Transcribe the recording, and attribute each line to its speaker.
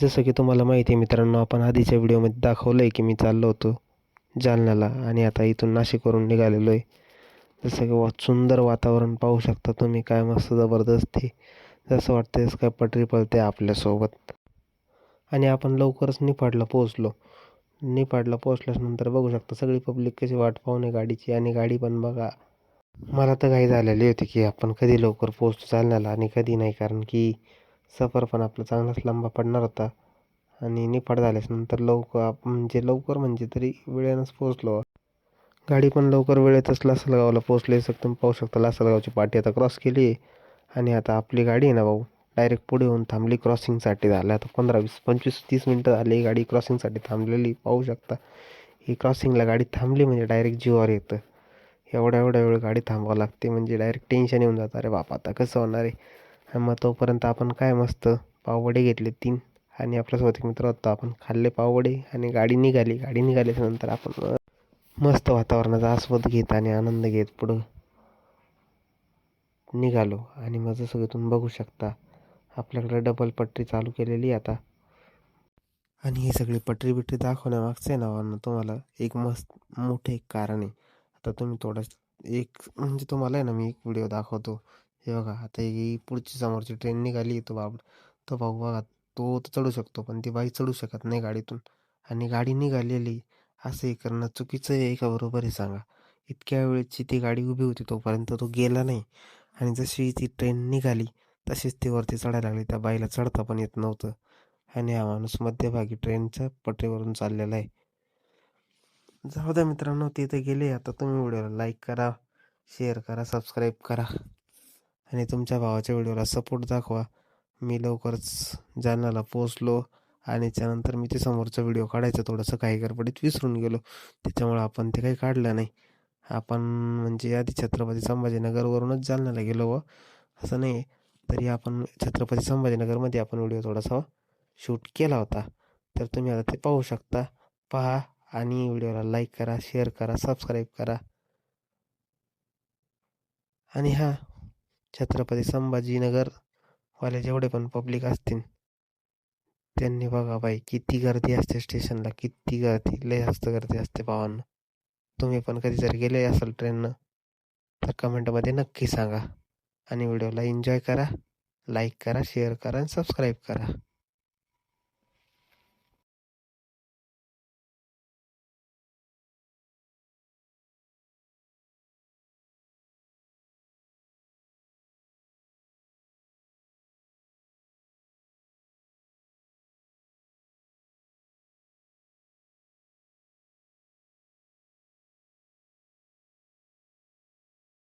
Speaker 1: जसं की तुम्हाला माहिती आहे मित्रांनो आपण आधीच्या व्हिडिओमध्ये दाखवलं आहे की मी चाललो होतो जालन्याला आणि आता इथून नाशिकवरून निघालेलो आहे. जसं की वा सुंदर वातावरण पाहू शकता तुम्ही काय मस्त जबरदस्ती जसं वाटतं जसं काय पटरी पळते आपल्यासोबत. आणि आपण लवकरच निफाडला पोहोचलो. निफाडला पोहोचल्यानंतर बघू शकता सगळी पब्लिक कशी वाट पाहून आहे गाडीची आणि गाडी पण बघा. मला तर घाई झालेली होती की आपण कधी लवकर पोहोचतो चालण्याला आणि कधी नाही कारण की सफर पण आपला चांगलाच लांबा पडणार होता. आणि निफाड झाल्याच्यानंतर लवकर आप म्हणजे लवकर म्हणजे तरी वेळेनंच पोहोचलो. गाडी पण लवकर वेळेतच लासलगावला पोहोचले. असं तुम्ही पाहू शकता लासलगावची पाठी आता क्रॉस केली आहे. आणि आता आपली गाडी आहे ना भाऊ डायरेक्ट पुढे येऊन थांबली क्रॉसिंगसाठी झालं. आता पंधरा वीस पंचवीस तीस मिनटं झाली गाडी क्रॉसिंगसाठी थांबलेली. पाहू शकता ही क्रॉसिंगला गाडी थांबली म्हणजे डायरेक्ट जीवावर येतं. एवढ्या एवढ्या वेळ गाडी थांबावं लागते. म्हणजे डायरेक्ट टेन्शन येऊन जातं. अरे बापा आता कसं होणार आहे? मग तोपर्यंत आपण काय मस्त पाववडे घेतले तीन. आणि आपल्यासोबत एक मित्र होता आपण खाल्ले पाववडे आणि गाडी निघाली. गाडी निघाल्याच्यानंतर आपण मस्त वातावरणाचा आस्वाद घेत आणि आनंद घेत पुढं निघालो. आणि मग जसं तुम्ही बघू शकता. आपल्याकडे डबल पट्टी चालू केलेली आता. आणि ही सगळी पटरी बिटरी दाखवण्यामागचं आहे तुम्हाला एक मस्त मोठं एक कारण आहे. आता तुम्ही थोडं एक म्हणजे तुम्हाला आहे ना मी एक व्हिडिओ दाखवतो. हे बघा आता ही पुढची समोरची ट्रेन निघाली तो बाब तो भाऊ बघा तो तर चढू शकतो पण ती बाई चढू शकत नाही गाडीतून. आणि गाडी निघालेली असं हे करणं चुकीचं आहे का बरोबर आहे सांगा. इतक्या वेळेची ती गाडी उभी होती तोपर्यंत तो गेला नाही. आणि जशी ती ट्रेन निघाली तशीच ती वरती चढायला लागली. त्या बाईला चढता पण येत नव्हतं. आणि हा माणूस मध्यभागी ट्रेनच्या पटरीवरून चाललेला आहे. जाऊ द्या मित्रांनो तिथे गेले. आता तुम्ही व्हिडिओला लाईक करा शेअर करा सबस्क्राईब करा. आणि तुमच्या भावाच्या व्हिडिओला सपोर्ट दाखवा. मी लवकरच जालन्याला पोचलो आणि त्यानंतर मी ते समोरचा व्हिडिओ काढायचं थोडंसं काही गडबडीत विसरून गेलो. त्याच्यामुळं आपण ते काही काढलं नाही. आपण म्हणजे आधी छत्रपती संभाजीनगरवरूनच जालन्याला गेलो व असं नाही तरी आपण छत्रपती संभाजीनगरमध्ये आपण व्हिडिओ थोडासा शूट केला होता. तर तुम्ही आता ते पाहू शकता. पहा आणि व्हिडिओला लाईक करा शेअर करा सबस्क्राईब करा. आणि हां छत्रपती संभाजीनगरवाले जेवढे पण पब्लिक असतील. त्यांनी बघा बाई किती गर्दी असते स्टेशनला किती गर्दी लय जास्त गर्दी असते भावांना. तुम्ही पण कधी जर गेले असाल ट्रेननं तर कमेंटमध्ये नक्की सांगा. आणि व्हिडिओला एन्जॉय करा लाईक करा शेअर करा आणि सबस्क्राईब करा.